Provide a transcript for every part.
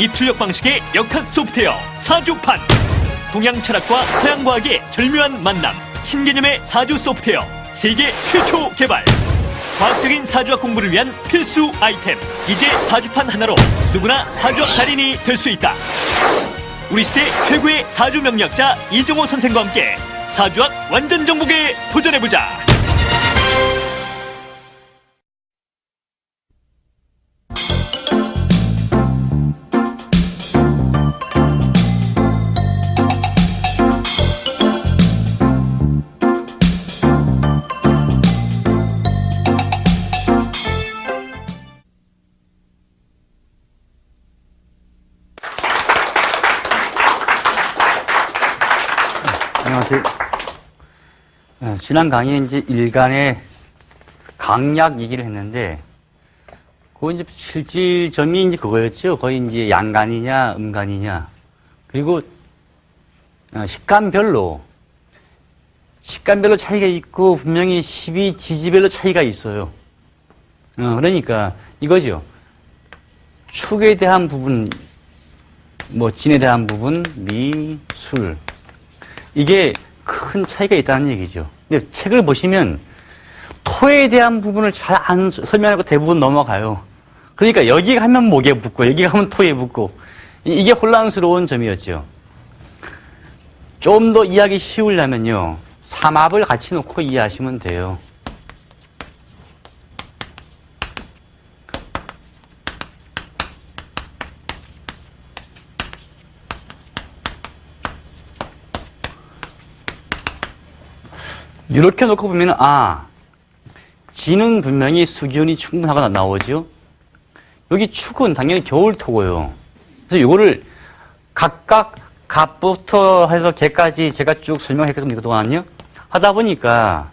입출력 방식의 역학 소프트웨어 사주판. 동양 철학과 서양 과학의 절묘한 만남 신개념의 사주 소프트웨어 세계 최초 개발. 과학적인 사주학 공부를 위한 필수 아이템 이제 사주판 하나로 누구나 사주학 달인이 될 수 있다. 우리 시대 최고의 사주 명리학자 이종호 선생과 함께 사주학 완전 정복에 도전해보자 지난 강의에 이제 일간의 강약 얘기를 했는데, 그 이제 실질점이 이제 그거였죠. 거의 이제 양간이냐, 음간이냐. 그리고 어, 식감별로, 식감별로 차이가 있고, 분명히 12 지지별로 차이가 있어요. 어, 그러니까 이거죠. 축에 대한 부분, 뭐, 진에 대한 부분, 미, 술. 이게 큰 차이가 있다는 얘기죠. 책을 보시면 토에 대한 부분을 잘 안 설명하고 대부분 넘어가요. 그러니까 여기 가면 목에 붙고 여기 가면 토에 붙고 이- 이게 혼란스러운 점이었죠. 좀 더 이해하기 쉬우려면요. 삼합을 같이 놓고 이해하시면 돼요. 이렇게 놓고 보면 아 지는 분명히 수기운이 충분하거나 나오죠. 여기 축은 당연히 겨울토고요. 그래서 이거를 각각 갑부터 해서 개까지 제가 쭉 설명했거든요 그동안요. 하다 보니까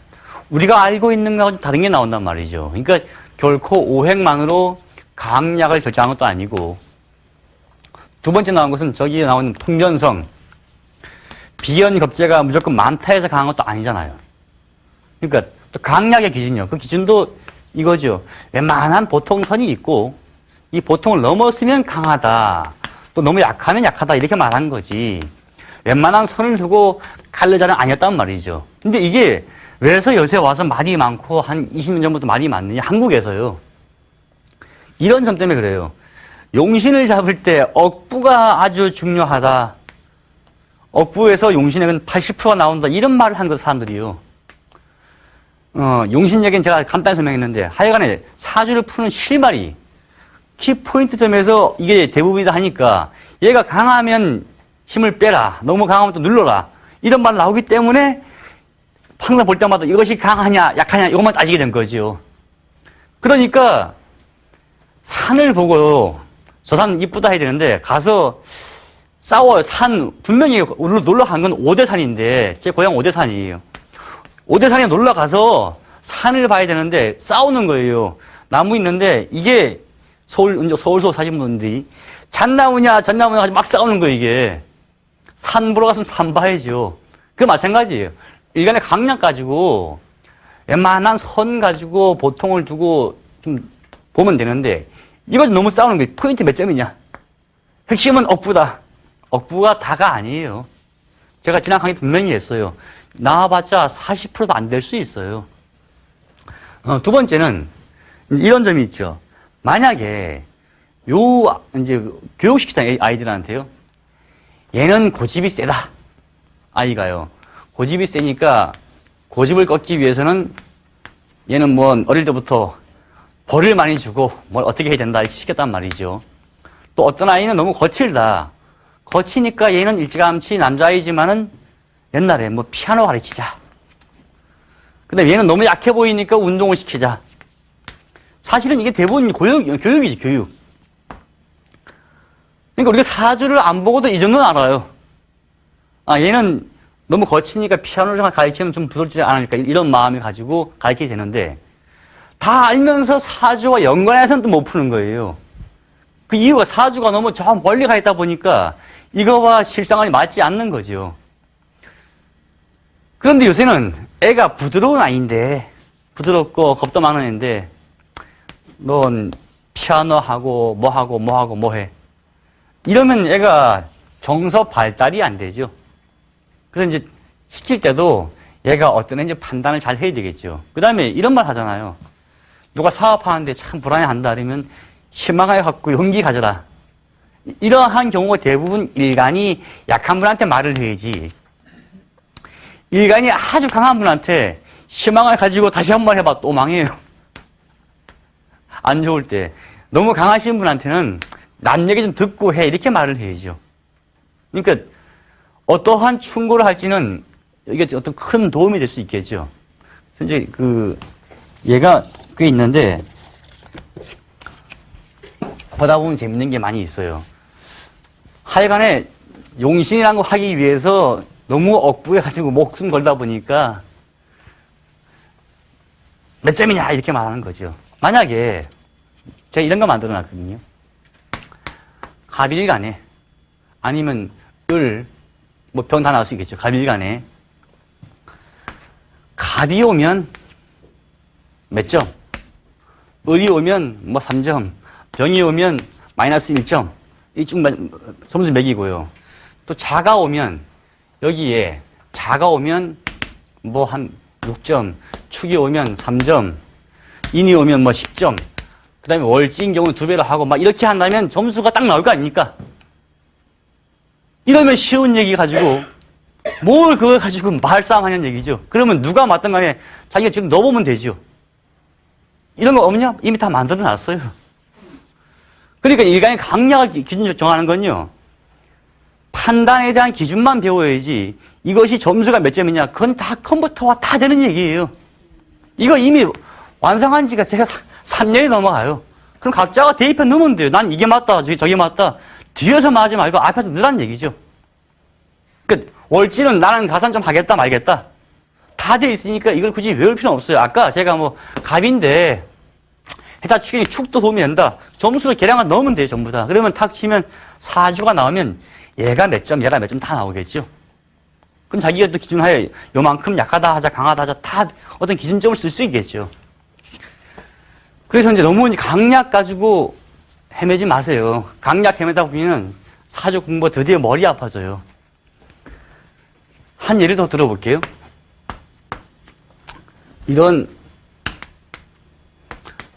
우리가 알고 있는 거하고 좀 다른 게 나온단 말이죠. 그러니까 결코 오행만으로 강약을 결정한 것도 아니고 두 번째 나온 것은 저기에 나오는 통변성 비연겁제가 무조건 많다 해서 강한 것도 아니잖아요. 그러니까 또 강약의 기준이요. 그 기준도 이거죠. 웬만한 보통선이 있고 이 보통을 넘었으면 강하다. 또 너무 약하면 약하다 이렇게 말하는 거지. 웬만한 선을 두고 갈르자는 아니었단 말이죠. 근데 이게 왜서 요새 와서 말이 많고 한 20년 전부터 말이 많느냐? 한국에서요. 이런 점 때문에 그래요. 용신을 잡을 때 억부가 아주 중요하다. 억부에서 용신액은 80%가 나온다. 이런 말을 한 거 사람들이요. 어, 용신역엔 제가 간단히 설명했는데, 하여간에 사주를 푸는 실마리, 키포인트 점에서 이게 대부분이다 하니까, 얘가 강하면 힘을 빼라. 너무 강하면 또 눌러라. 이런 말 나오기 때문에, 항상 볼 때마다 이것이 강하냐, 약하냐, 이것만 따지게 된 거지요. 그러니까, 산을 보고, 저 산 이쁘다 해야 되는데, 가서 싸워요. 산, 분명히 놀러 간 건 오대산인데, 제 고향 오대산이에요. 오대산에 놀러 가서 산을 봐야 되는데 싸우는 거예요. 나무 있는데 이게 서울 서울서 사신 분들이 잣나무냐 가지고 막 싸우는 거예요 이게. 산 보러 갔으면 산 봐야죠. 그 마찬가지예요. 일간의 강약 가지고 웬만한 선 가지고 보통을 두고 좀 보면 되는데 이거 너무 싸우는 거예요. 포인트 몇 점이냐? 핵심은 억부다. 억부가 다가 아니에요. 제가 지난 강의 분명히 했어요. 나와봤자 40%도 안 될 수 있어요. 어, 두 번째는 이런 점이 있죠. 만약에 요 이제 교육시키자 아이들한테요. 얘는 고집이 세다. 아이가요. 고집이 세니까 고집을 꺾기 위해서는 얘는 뭐 어릴 때부터 벌을 많이 주고 뭘 어떻게 해야 된다 이렇게 시켰단 말이죠. 또 어떤 아이는 너무 거칠다. 거치니까 얘는 일찌감치 남자아이지만은 옛날에 뭐 피아노 가르치자. 근데 얘는 너무 약해 보이니까 운동을 시키자. 사실은 이게 대부분 교육, 교육이지, 교육. 그러니까 우리가 사주를 안 보고도 이 정도는 알아요. 아, 얘는 너무 거치니까 피아노를 가르치면 좀 부럽지 않을까. 이런 마음을 가지고 가르치게 되는데, 다 알면서 사주와 연관해서는 또 못 푸는 거예요. 그 이유가 사주가 너무 저 멀리 가 있다 보니까 이거와 실상이 맞지 않는 거죠. 그런데 요새는 애가 부드러운 아이인데, 부드럽고 겁도 많은 애인데, 넌 피아노 하고, 뭐 하고, 뭐 하고, 뭐 해. 이러면 얘가 정서 발달이 안 되죠. 그래서 이제 시킬 때도 얘가 어떤 애인지 판단을 잘 해야 되겠죠. 그 다음에 이런 말 하잖아요. 누가 사업하는데 참 불안해 한다 그러면 희망을 갖고 용기 가져라. 이- 이러한 경우가 대부분 일간이 약한 분한테 말을 해야지. 일간이 아주 강한 분한테 희망을 가지고 다시 한 번 해봐 또 망해요. 안 좋을 때. 너무 강하신 분한테는 남 얘기 좀 듣고 해. 이렇게 말을 해야죠. 그러니까 어떠한 충고를 할지는 이게 어떤 큰 도움이 될 수 있겠죠. 이제 그 얘가 꽤 있는데 보다 보면 재밌는 게 많이 있어요. 하여간에 용신이라는 거 하기 위해서 너무 억부해 가지고 목숨 걸다 보니까 몇 점이냐 이렇게 말하는 거죠. 만약에 제가 이런 거 만들어 놨거든요. 갑일간에 아니면 을, 뭐 병 다 나올 수 있겠죠. 갑일간에 갑이 오면 몇 점? 을이 오면 뭐 3점, 병이 오면 마이너스 1점. 이쭉 점수 매기고요. 또 자가 오면 여기에 자가 오면 뭐 한 6점, 축이 오면 3점, 인이 오면 뭐 10점, 그 다음에 월지인 경우는 두 배로 하고 막 이렇게 한다면 점수가 딱 나올 거 아닙니까? 이러면 쉬운 얘기 가지고 뭘 그걸 가지고 말싸움 하는 얘기죠. 그러면 누가 맞든 간에 자기가 지금 넣어보면 되죠. 이런 거 없냐? 이미 다 만들어 놨어요. 그러니까 일간의 강약을 기- 기준 정하는 건요. 판단에 대한 기준만 배워야지 이것이 점수가 몇 점이냐 그건 다 컴퓨터와 다 되는 얘기예요. 이거 이미 완성한 지가 제가 3 년이 넘어가요. 그럼 각자가 대입해 넣으면 돼요. 난 이게 맞다, 저게, 저게 맞다. 뒤에서 말하지 말고 앞에서 넣으란 얘기죠. 그 월지는 나는 가산 좀 하겠다 말겠다. 다 돼 있으니까 이걸 굳이 외울 필요는 없어요. 아까 제가 뭐 갑인데 해자 축이 축도 도움이 된다. 점수를 계량을 넣으면 돼요, 전부 다. 그러면 탁 치면 사주가 나오면 얘가 몇 점, 얘가 몇 점 다 나오겠죠. 그럼 자기가 또 기준하에 요만큼 약하다 하자, 강하다 하자 다 어떤 기준점을 쓸 수 있겠죠. 그래서 이제 너무 강약 가지고 헤매지 마세요. 강약 헤매다 보면 사주 공부 드디어 머리 아파져요. 한 예를 더 들어볼게요. 이런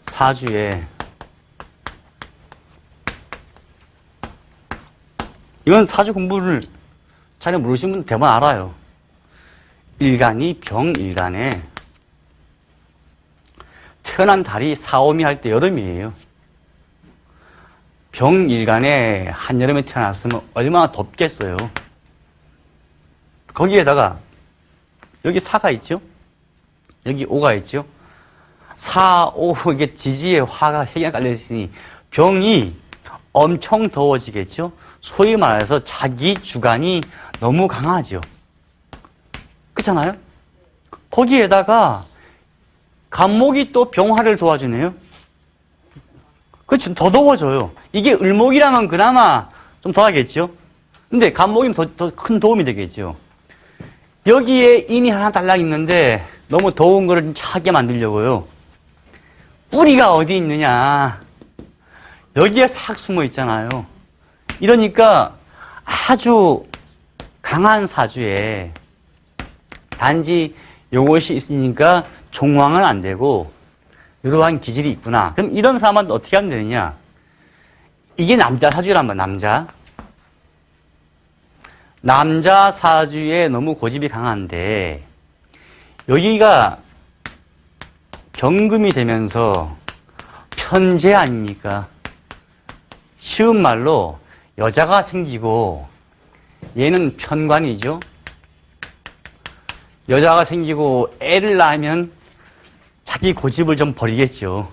사주에 이건 사주 공부를 잘 모르시는 분 대부분 알아요. 일간이 병일간에 태어난 달이 사오미 할 때 여름이에요. 병일간에 한여름에 태어났으면 얼마나 덥겠어요. 거기에다가 여기 사가 있죠? 여기 오가 있죠? 사, 오, 이게 지지에 화가 세 개가 깔려있으니 병이 엄청 더워지겠죠? 소위 말해서 자기 주관이 너무 강하죠. 그렇잖아요? 거기에다가 간목이 또 병화를 도와주네요. 그렇죠. 더 더워져요. 이게 을목이라면 그나마 좀 덜하겠죠. 근데 간목이면 더, 더큰 도움이 되겠죠. 여기에 인이 하나 달랑 있는데 너무 더운 거를 좀 차게 만들려고요. 뿌리가 어디 있느냐. 여기에 싹 숨어 있잖아요. 이러니까 아주 강한 사주에 단지 요것이 있으니까 종황은 안 되고 이러한 기질이 있구나. 그럼 이런 사람은 어떻게 하면 되느냐? 이게 남자 사주란 말, 남자. 남자 사주에 너무 고집이 강한데 여기가 경금이 되면서 편제 아닙니까? 쉬운 말로 여자가 생기고 얘는 편관이죠. 여자가 생기고 애를 낳으면 자기 고집을 좀 버리겠죠.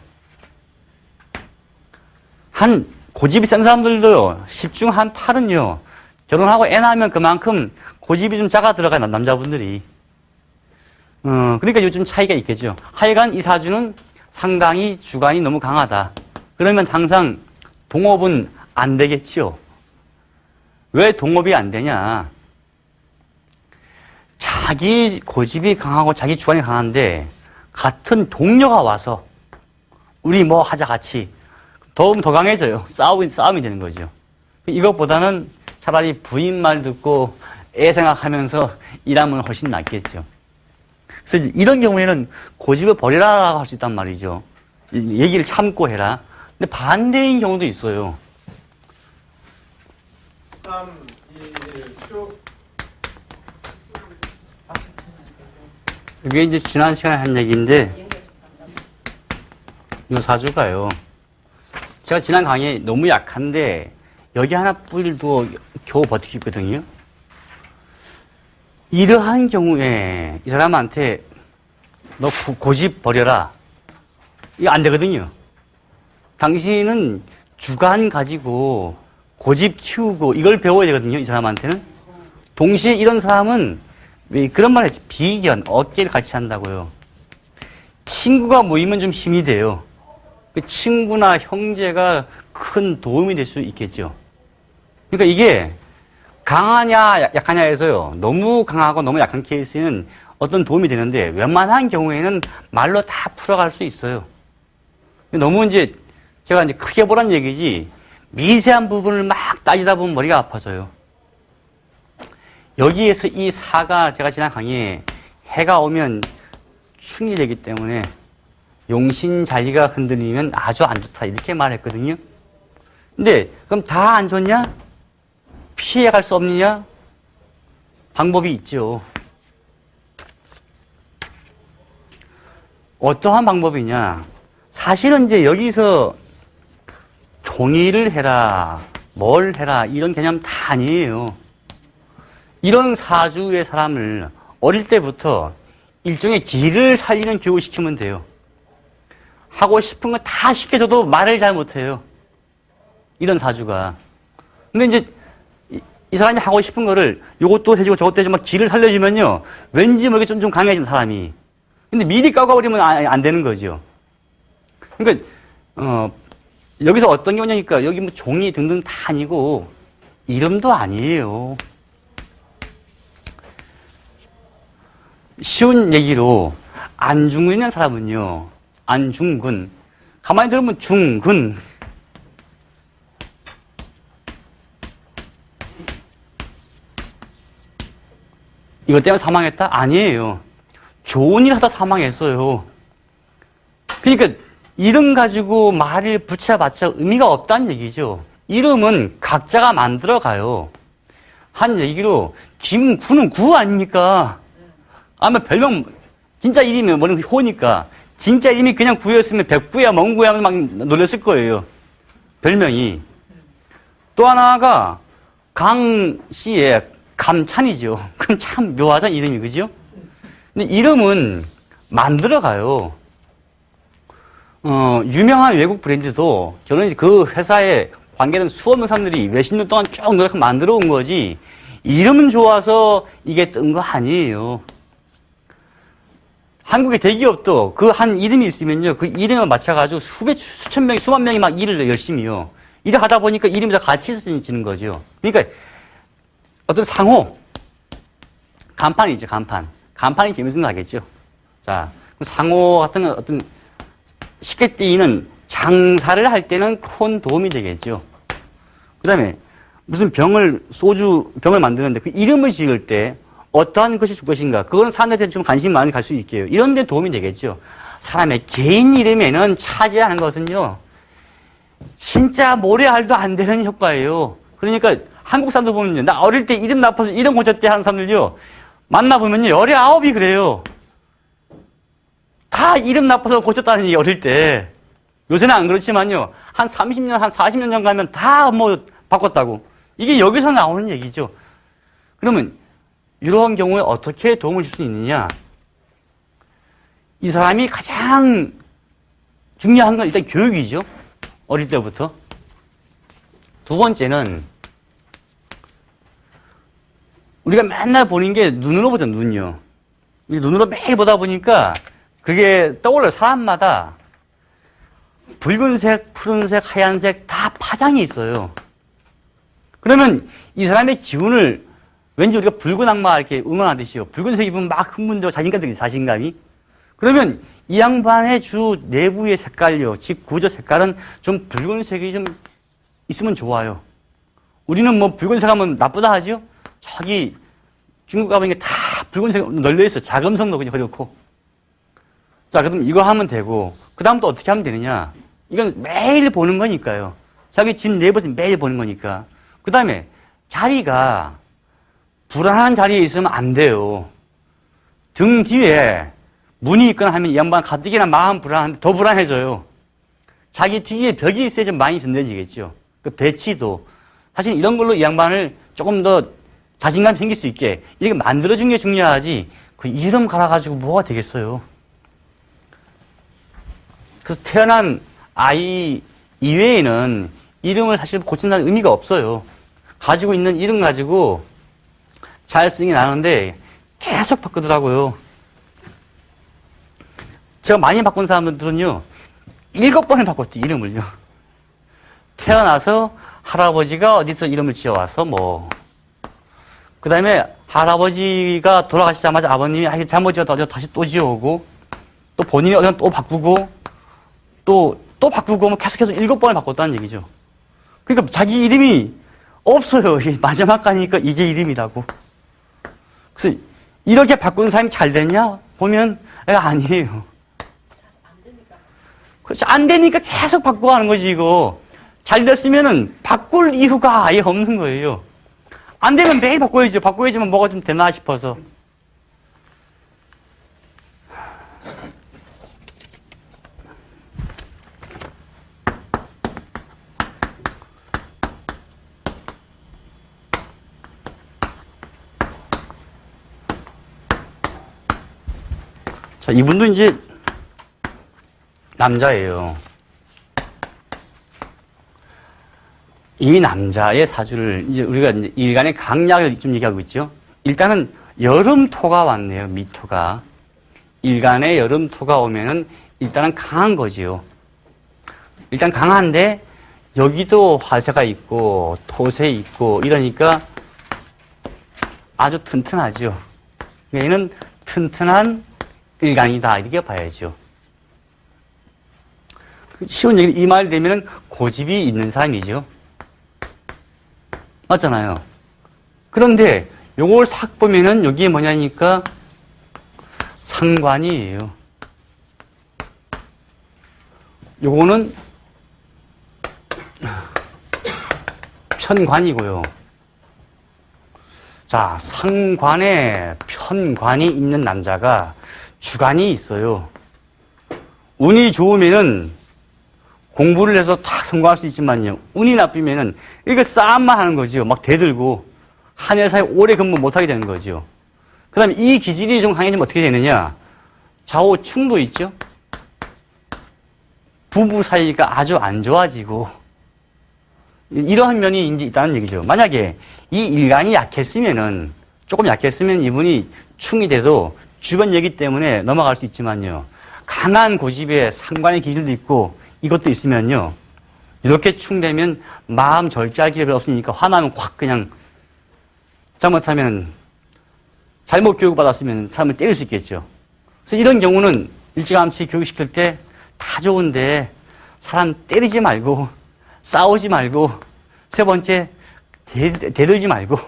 한 고집이 센 사람들도 10중 한 8은요. 결혼하고 애 낳으면 그만큼 고집이 좀 작아 들어가요, 남자분들이. 어, 그러니까 요즘 차이가 있겠죠. 하여간 이 사주는 상당히 주관이 너무 강하다. 그러면 항상 동업은 안 되겠지요. 왜 동업이 안 되냐? 자기 고집이 강하고 자기 주관이 강한데 같은 동료가 와서 우리 뭐 하자 같이 더우면 더 강해져요. 싸움이, 싸움이 되는 거죠. 이것보다는 차라리 부인 말 듣고 애 생각하면서 일하면 훨씬 낫겠죠. 그래서 이런 경우에는 고집을 버리라고 할 수 있단 말이죠. 이- 얘기를 참고 해라. 근데 반대인 경우도 있어요. 3, 2, 1, 쭉. 이게 이제 지난 시간에 한 얘기인데, 이 사주가요. 제가 지난 강의에 너무 약한데, 여기 하나 뿌리도 겨우 버티고 있거든요. 이러한 경우에 이 사람한테 너 고- 고집 버려라. 이거 안 되거든요. 당신은 주관 가지고 고집 키우고 이걸 배워야 되거든요. 이 사람한테는. 동시에 이런 사람은 왜 그런 말 했지. 비견, 어깨를 같이 한다고요. 친구가 모이면 좀 힘이 돼요. 그 친구나 형제가 큰 도움이 될 수 있겠죠. 그러니까 이게 강하냐 약- 약하냐에서요. 너무 강하고 너무 약한 케이스는 어떤 도움이 되는데 웬만한 경우에는 말로 다 풀어갈 수 있어요. 너무 이제 제가 이제 크게 보란 얘기지 미세한 부분을 막 따지다 보면 머리가 아파져요. 여기에서 이 사가 제가 지난 강의에 해가 오면 충이 되기 때문에 용신 자리가 흔들리면 아주 안 좋다 이렇게 말했거든요. 근데 그럼 다 안 좋냐? 피해갈 수 없느냐? 방법이 있죠. 어떠한 방법이냐? 사실은 이제 여기서 종이를 해라, 뭘 해라, 이런 개념 다 아니에요. 이런 사주의 사람을 어릴 때부터 일종의 길을 살리는 교육을 시키면 돼요. 하고 싶은 거다 시켜줘도 말을 잘 못해요. 이런 사주가. 근데 이제 이, 이 사람이 하고 싶은 거를 요것도 해주고 저것도 해주고 막 길을 살려주면요. 왠지 모르게 좀, 좀 강해진 사람이. 근데 미리 까가버리면 안, 안 되는 거죠. 그러니까, 어, 여기서 어떤 경우냐니까 여기 뭐 종이 등등 다 아니고 이름도 아니에요. 쉬운 얘기로 안중근이라는 사람은요. 안중근. 가만히 들으면 중근. 이것 때문에 사망했다? 아니에요. 좋은 일 하다 사망했어요. 그러니까 이름 가지고 말을 붙여봤자 의미가 없다는 얘기죠. 이름은 각자가 만들어가요. 한 얘기로 김구는 구 아닙니까? 아마 별명 진짜 이름이 뭐는 호니까 진짜 이름이 그냥 구였으면 백구야 멍구야 막 놀렸을 거예요. 별명이. 또 하나가 강 씨의 감찬이죠. 그럼 참 묘하잖아 이름이 그죠? 근데 이름은 만들어가요. 어, 유명한 외국 브랜드도 저는 그 회사에 관계된 수없는 사람들이 몇십 년 동안 쭉 노력해 만들어 온 거지, 이름은 좋아서 이게 뜬 거 아니에요. 한국의 대기업도 그 한 이름이 있으면요, 그 이름에 맞춰가지고 수백, 수천 명이, 수만 명이 막 일을 열심히요. 일을 하다 보니까 이름이 다 같이 쓰여지는 거죠. 그러니까 어떤 상호, 간판이죠, 간판. 간판이 재밌는 거 알겠죠? 자, 상호 같은 건 어떤 쉽게 띄는 장사를 할 때는 큰 도움이 되겠죠. 그 다음에 무슨 병을, 소주, 병을 만드는데 그 이름을 지을 때 어떠한 것이 줄 것인가. 그거는 사람들한테 좀 관심이 많이 갈 수 있게요. 이런 데 도움이 되겠죠. 사람의 개인 이름에는 차지하는 것은요. 진짜 모래알도 안 되는 효과예요. 그러니까 한국 사람들 보면요. 나 어릴 때 이름 나빠서 이름 고쳤대 하는 사람들요. 만나보면요. 열에 아홉이 그래요. 다 이름 나빠서 고쳤다는 얘기 어릴 때. 요새는 안 그렇지만요. 한 30년, 한 40년 전 가면 다 뭐 바꿨다고. 이게 여기서 나오는 얘기죠. 그러면 이러한 경우에 어떻게 도움을 줄 수 있느냐? 이 사람이 가장 중요한 건 일단 교육이죠. 어릴 때부터. 두 번째는 우리가 맨날 보는 게 눈으로 보죠, 눈요. 이 눈으로 매일 보다 보니까 그게 떠올라요. 사람마다 붉은색, 푸른색, 하얀색 다 파장이 있어요. 그러면 이 사람의 기운을 왠지 우리가 붉은 악마 이렇게 응원하듯이요. 붉은색 입으면 막 흥분되고 자신감 들기 자신감이. 그러면 이 양반의 주 내부의 색깔요, 즉 구조 색깔은 좀 붉은색이 좀 있으면 좋아요. 우리는 뭐 붉은색 하면 나쁘다 하죠? 저기 중국 가보니까 다 붉은색 널려 있어. 자금성도 그냥 그렇고. 자, 그럼 이거 하면 되고, 그 다음 또 어떻게 하면 되느냐? 이건 매일 보는 거니까요. 자기 집 내부에서 매일 보는 거니까. 그 다음에 자리가 불안한 자리에 있으면 안 돼요. 등 뒤에 문이 있거나 하면 이 양반 가뜩이나 마음 불안한데 더 불안해져요. 자기 뒤에 벽이 있어야 좀 많이 든든해지겠죠. 그 배치도. 사실 이런 걸로 이 양반을 조금 더 자신감 생길 수 있게 이렇게 만들어준 게 중요하지 그 이름 갈아가지고 뭐가 되겠어요. 그래서 태어난 아이 이외에는 이름을 사실 고친다는 의미가 없어요. 가지고 있는 이름 가지고 잘 쓰는 게 나는데 계속 바꾸더라고요. 제가 많이 바꾼 사람들은요, 일곱 번을 바꿨지, 이름을요. 태어나서 할아버지가 어디서 이름을 지어와서 뭐, 그 다음에 할아버지가 돌아가시자마자 아버님이 아, 잘못 지었다 어디서 다시 또 지어오고, 또 본인이 어디서 또 바꾸고, 또, 또 바꾸고, 뭐 계속해서 일곱 번을 바꿨다는 얘기죠. 그러니까 자기 이름이 없어요. 마지막 가니까 이게 이름이라고. 그래서 이렇게 바꾼 사람이 잘 됐냐? 보면 에, 아니에요. 그렇지 안 되니까 계속 바꾸고 하는 거지 이거. 잘 됐으면은 바꿀 이유가 아예 없는 거예요. 안 되면 매일 바꿔야죠. 바꿔야지만 뭐가 좀 되나 싶어서. 자, 이분도 이제 남자예요. 이 남자의 사주를 이제 우리가 이제 일간의 강약을 좀 얘기하고 있죠. 일단은 여름토가 왔네요. 미토가. 일간에 여름토가 오면은 일단은 강한 거지요. 일단 강한데 여기도 화세가 있고 토세 있고 이러니까 아주 튼튼하죠. 얘는 튼튼한 일간이다 이렇게 봐야죠. 쉬운 얘기 이말 되면은 고집이 있는 사람이죠. 맞잖아요. 그런데 요걸 싹 보면은 여기에 뭐냐니까 상관이에요. 요거는 편관이고요. 자, 상관에 편관이 있는 남자가 주관이 있어요. 운이 좋으면은 공부를 해서 다 성공할 수 있지만요. 운이 나쁘면은 이거 싸움만 하는 거죠. 막 대들고 한 회사에 오래 근무 못 하게 되는 거죠. 그 다음에 이 기질이 좀 강해지면 어떻게 되느냐. 좌우충도 있죠. 부부 사이가 아주 안 좋아지고 이러한 면이 있다는 얘기죠. 만약에 이 일간이 약했으면은 조금 약했으면 이분이 충이 돼도 주변 얘기 때문에 넘어갈 수 있지만요. 강한 고집에 상관의 기질도 있고 이것도 있으면요. 이렇게 충되면 마음 절제할 기회 별로 없으니까 화나면 확 그냥 잘못하면 잘못 교육받았으면 사람을 때릴 수 있겠죠. 그래서 이런 경우는 일찌감치 교육시킬 때 다 좋은데 사람 때리지 말고 싸우지 말고 세 번째 대, 대들지 말고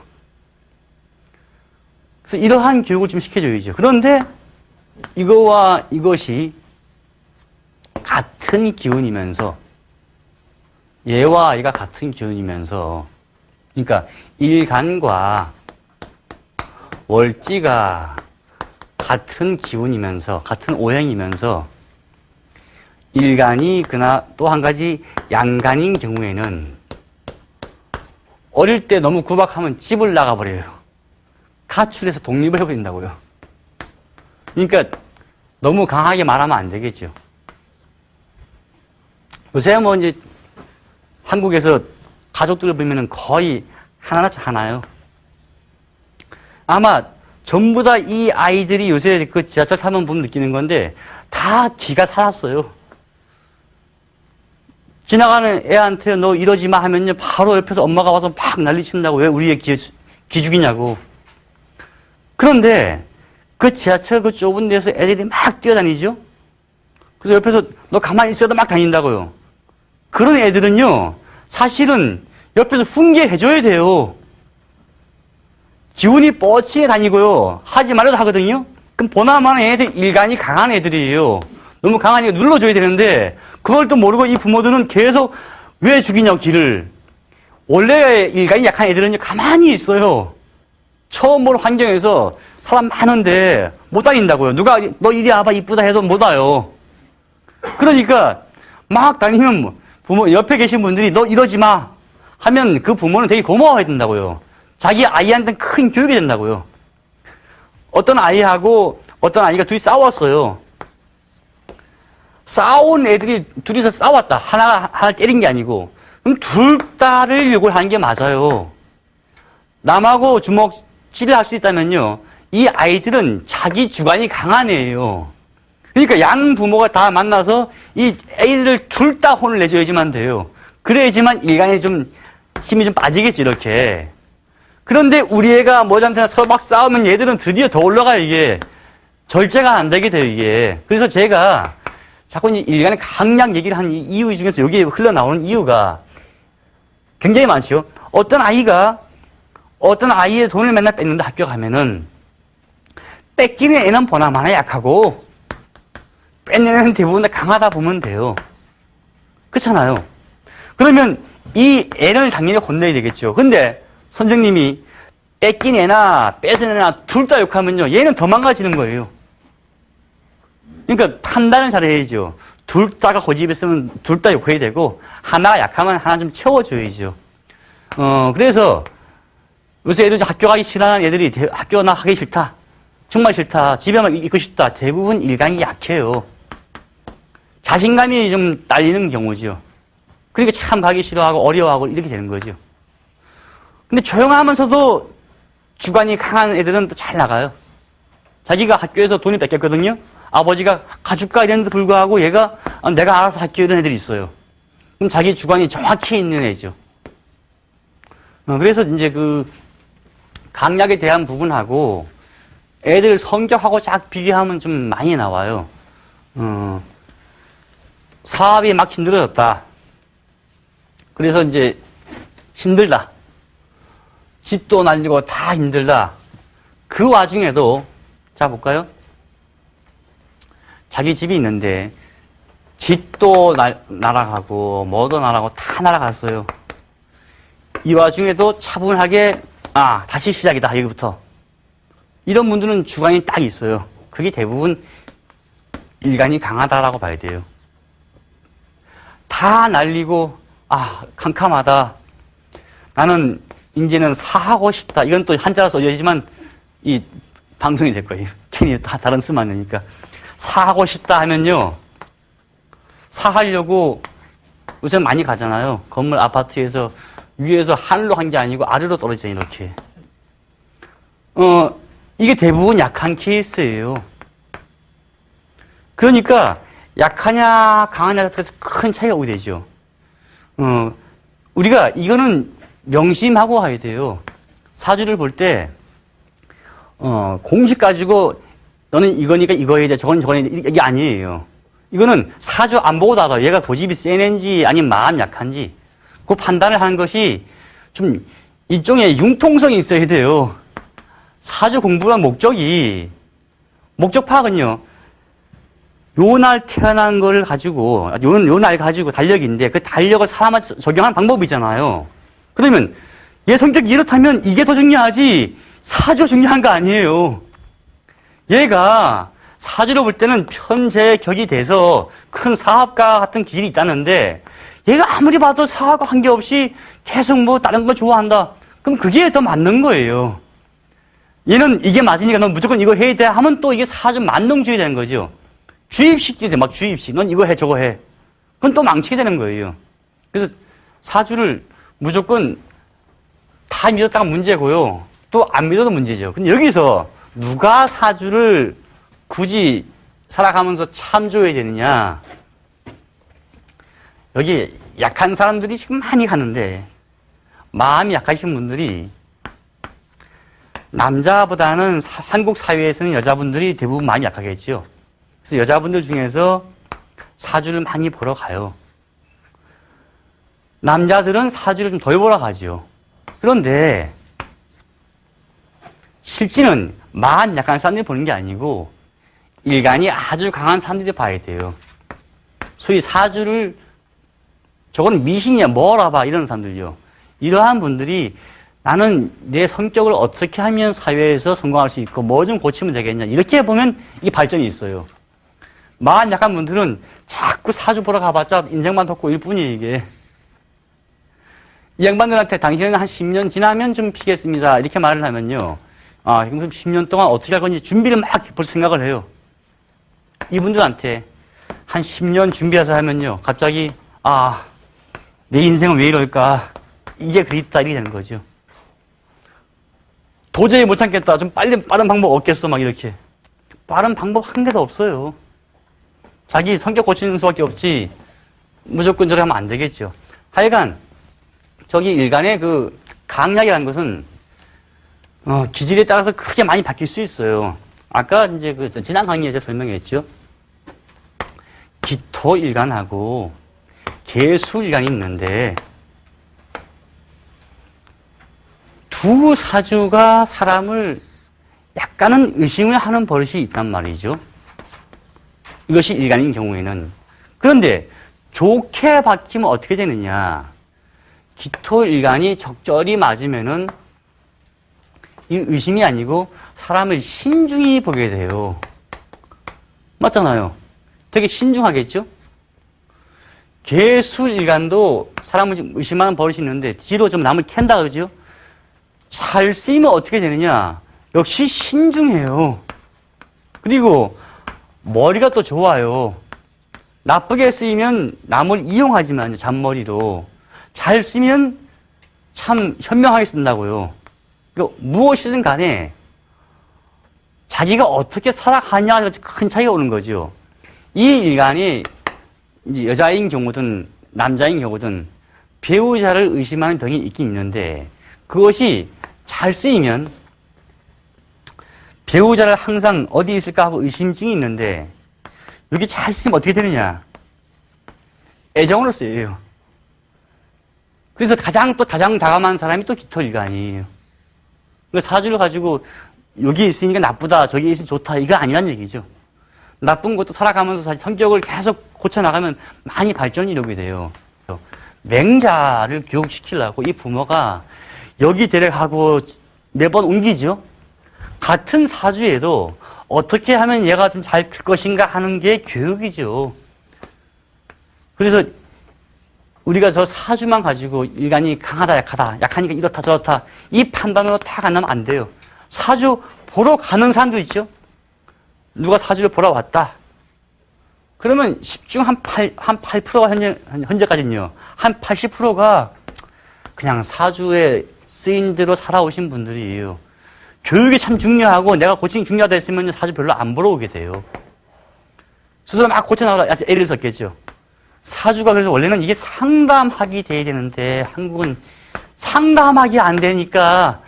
그래서 이러한 교육을 좀 시켜줘야죠. 그런데 이거와 이것이 같은 기운이면서 얘와 얘가 같은 기운이면서 그러니까 일간과 월지가 같은 기운이면서 같은 오행이면서 일간이 그나 또 한 가지 양간인 경우에는 어릴 때 너무 구박하면 집을 나가버려요. 가출해서 독립을 해버린다고요. 그러니까 너무 강하게 말하면 안 되겠죠. 요새 뭐 이제 한국에서 가족들을 보면은 거의 하나같이 하나요. 아마 전부 다 이 아이들이 요새 그 지하철 타면 보면 느끼는 건데 다 기가 살았어요. 지나가는 애한테 너 이러지 마 하면요 바로 옆에서 엄마가 와서 막 난리친다고 왜 우리 애 기, 기죽이냐고. 그런데 그 지하철 그 좁은 데서 애들이 막 뛰어다니죠. 그래서 옆에서 너 가만히 있어도 막 다닌다고요. 그런 애들은요, 사실은 옆에서 훈계해줘야 돼요. 기운이 뻗치게 다니고요. 하지 말아도 하거든요. 그럼 보나마나 애들 일간이 강한 애들이에요. 너무 강하니까 눌러줘야 되는데 그걸 또 모르고 이 부모들은 계속 왜 죽이냐고 길을. 원래 일간이 약한 애들은요 가만히 있어요. 처음 보는 환경에서 사람 많은데 못 다닌다고요. 누가 너 이리 와봐 이쁘다 해도 못 와요. 그러니까 막 다니면 뭐 부모 옆에 계신 분들이 너 이러지 마 하면 그 부모는 되게 고마워해야 된다고요. 자기 아이한테는 큰 교육이 된다고요. 어떤 아이하고 어떤 아이가 둘이 싸웠어요. 싸운 애들이 둘이서 싸웠다. 하나가 하나 때린 게 아니고 그럼 둘 다를 욕을 하는 게 맞아요. 남하고 주먹 질을 할수 있다면요. 이 아이들은 자기 주관이 강한 애예요. 그러니까 양 부모가 다 만나서 이 애들을 둘 다 혼을 내줘야지만 돼요. 그래야지만 일간에 좀 힘이 좀 빠지겠지, 이렇게. 그런데 우리 애가 뭐한테 서로 막 싸우면 얘들은 드디어 더 올라가요, 이게. 절제가 안 되게 돼요, 이게. 그래서 제가 자꾸 이 일간의 강약 얘기를 이 이유 중에서 여기에 흘러나오는 이유가 굉장히 많죠. 어떤 아이가 어떤 아이의 돈을 맨날 뺏는데 학교 가면은 뺏기는 애는 보나마나 약하고 뺏는 애는 대부분 다 강하다 보면 돼요. 그렇잖아요. 그러면 이 애를 당연히 혼내야 되겠죠. 근데 선생님이 뺏긴 애나 뺏은 애나 둘 다 욕하면요. 얘는 더 망가지는 거예요. 그러니까 판단을 잘 해야죠. 둘 다가 고집했으면 둘 다 욕해야 되고 하나가 약하면 하나 좀 채워줘야죠. 어 그래서 요새 애들 학교 가기 싫어하는 애들이 대- 학교 나 하기 싫다. 정말 싫다. 집에만 있고 싶다. 대부분 일강이 약해요. 자신감이 좀 딸리는 경우죠. 그러니까 참 가기 싫어하고 어려워하고 이렇게 되는 거죠. 근데 조용하면서도 주관이 강한 애들은 또 잘 나가요. 자기가 학교에서 돈이 뺏겼거든요. 아버지가 가줄까 이랬는데 불구하고 얘가 아, 내가 알아서 할게 이런 애들이 있어요. 그럼 자기 주관이 정확히 있는 애죠. 어, 그래서 이제 그 강약에 대한 부분하고 애들 성격하고 쫙 비교하면 좀 많이 나와요. 어, 사업이 막 힘들어졌다. 그래서 이제 힘들다. 집도 날리고 다 힘들다. 그 와중에도 자 볼까요? 자기 집이 있는데 집도 날, 날아가고 뭐도 날아가고 다 날아갔어요. 이 와중에도 차분하게 아 다시 시작이다 여기부터 이런 분들은 주관이 딱 있어요. 그게 대부분 일간이 강하다라고 봐야 돼요. 다 날리고 아 캄캄하다. 나는 이제는 사하고 싶다. 이건 또 한자로 써져있지만 이 방송이 될 거예요. 괜히 다 다른 쓰면 안 되니까. 사하고 싶다 하면요. 사하려고 요새 많이 가잖아요. 건물 아파트에서 위에서 하늘로 한게 아니고 아래로 떨어져 이렇게. 어, 이게 대부분 약한 케이스예요. 그러니까 약하냐 따라서 큰 차이가 오게 되죠. 어, 우리가 이거는 명심하고 가야 돼요. 사주를 볼 때, 어, 공식 가지고 너는 이거니까 이거 해야 돼, 저건 저건 해야 돼. 이게 아니에요. 이거는 사주 안 보고 다가 얘가 고집이 센 애인지 아니면 마음 약한지 그 판단을 하는 것이 좀 일종의 융통성이 있어야 돼요. 사주 공부한 목적이, 목적 파악은요, 요 날 태어난 걸 가지고, 요, 요날 가지고 달력인데 그 달력을 사람한테 적용하는 방법이잖아요. 그러면 얘 성격이 이렇다면 이게 더 중요하지 사주가 중요한 거 아니에요. 얘가 사주로 볼 때는 편제격이 돼서 큰 사업가 같은 길이 있다는데 얘가 아무리 봐도 사업과 관계없이 계속 뭐 다른 거 좋아한다. 그럼 그게 더 맞는 거예요. 얘는 이게 맞으니까 넌 무조건 이거 해야 돼 하면 또 이게 사주 만능주의 되는 거죠. 주입식이 돼, 막 주입식. 넌 이거 해, 저거 해. 그건 또 망치게 되는 거예요. 그래서 사주를 무조건 다 믿었다가 문제고요. 또 안 믿어도 문제죠. 근데 여기서 누가 사주를 굳이 살아가면서 참조해야 되느냐. 여기 약한 사람들이 지금 많이 가는데, 마음이 약하신 분들이 남자보다는 사- 한국 사회에서는 여자분들이 대부분 많이 약하겠죠. 그래서 여자분들 중에서 사주를 많이 보러 가요. 남자들은 사주를 좀 덜 보러 가죠. 그런데 실제는 마음 약한 사람들이 보는 게 아니고 일간이 아주 강한 사람들이 봐야 돼요. 소위 사주를 저건 미신이야 뭐라 봐 이런 사람들이요. 이러한 분들이 나는 내 성격을 어떻게 하면 사회에서 성공할 수 있고 뭐 좀 고치면 되겠냐 이렇게 보면 이 발전이 있어요. 마음 약한 분들은 자꾸 사주 보러 가봤자 인생만 덮고 일 뿐이에요 이게. 이 양반들한테 당신은 한 10년 지나면 좀 피겠습니다. 이렇게 말을 하면요. 아, 그럼 10년 동안 어떻게 할 건지 준비를 막 벌써 생각을 해요. 이분들한테 한 10년 준비해서 하면요. 갑자기, 아, 내 인생은 왜 이럴까. 이게 그립다. 이렇게 되는 거죠. 도저히 못 참겠다. 좀 빨리, 빠른 방법 없겠어. 막 이렇게. 빠른 방법 한 개도 없어요. 자기 성격 고치는 수밖에 없지. 무조건 저렇게 하면 안 되겠죠. 하여간, 저기 일간의 그 강약이라는 것은 어, 기질에 따라서 크게 많이 바뀔 수 있어요. 아까 이제 그 지난 강의에서 설명했죠. 기토 일간하고 개수 일간이 있는데 두 사주가 사람을 약간은 의심을 하는 버릇이 있단 말이죠. 이것이 일간인 경우에는. 그런데 좋게 바뀌면 어떻게 되느냐. 기토 일간이 적절히 맞으면은 이 의심이 아니고 사람을 신중히 보게 돼요. 맞잖아요. 되게 신중하겠죠? 개수 일간도 사람을 좀 의심하는 버릇이 있는데 뒤로 좀 남을 캔다 그러죠? 잘 쓰이면 어떻게 되느냐? 역시 신중해요. 그리고 머리가 또 좋아요. 나쁘게 쓰이면 남을 이용하지만요, 잔머리로. 잘 쓰면 참 현명하게 쓴다고요. 그 무엇이든 간에 자기가 어떻게 살아가냐에 큰 차이가 오는 거죠. 이 일간이 이제 여자인 경우든 남자인 경우든 배우자를 의심하는 병이 있긴 있는데 그것이 잘 쓰이면 배우자를 항상 어디 있을까 하고 의심증이 있는데 여기 잘 쓰면 어떻게 되느냐? 애정으로 쓰여요. 그래서 가장 또 가장 다감한 사람이 또 기토일간이에요. 그 사주를 가지고 여기 있으니까 나쁘다, 저기 있으니 좋다, 이거 아니란 얘기죠. 나쁜 것도 살아가면서 사실 성격을 계속 고쳐나가면 많이 발전이 이루게 돼요. 맹자를 교육시키려고 이 부모가 여기 데려가고 매번 옮기죠. 같은 사주에도 어떻게 하면 얘가 좀 잘 클 것인가 하는 게 교육이죠. 그래서 우리가 저 사주만 가지고 일간이 강하다, 약하다, 약하니까 이렇다, 저렇다, 이 판단으로 다 간다면 안 돼요. 사주 보러 가는 사람도 있죠? 누가 사주를 보러 왔다. 그러면 10중 한 8, 한 8%가 현재, 현재까지는요. 한 80%가 그냥 사주에 쓰인 대로 살아오신 분들이에요. 교육이 참 중요하고 내가 고치는 중요하다 했으면 사주 별로 안 보러 오게 돼요. 스스로 막 고쳐나가다 애를 썼겠죠. 사주가 그래서 원래는 이게 상담학이 돼야 되는데 한국은 상담학이 안 되니까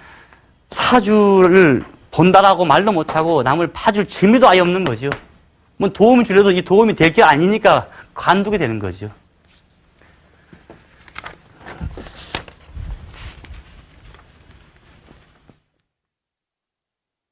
사주를 본다라고 말도 못하고 남을 파줄 재미도 아예 없는 거죠. 뭐 도움을 주려도 이 도움이 될 게 아니니까 관두게 되는 거죠.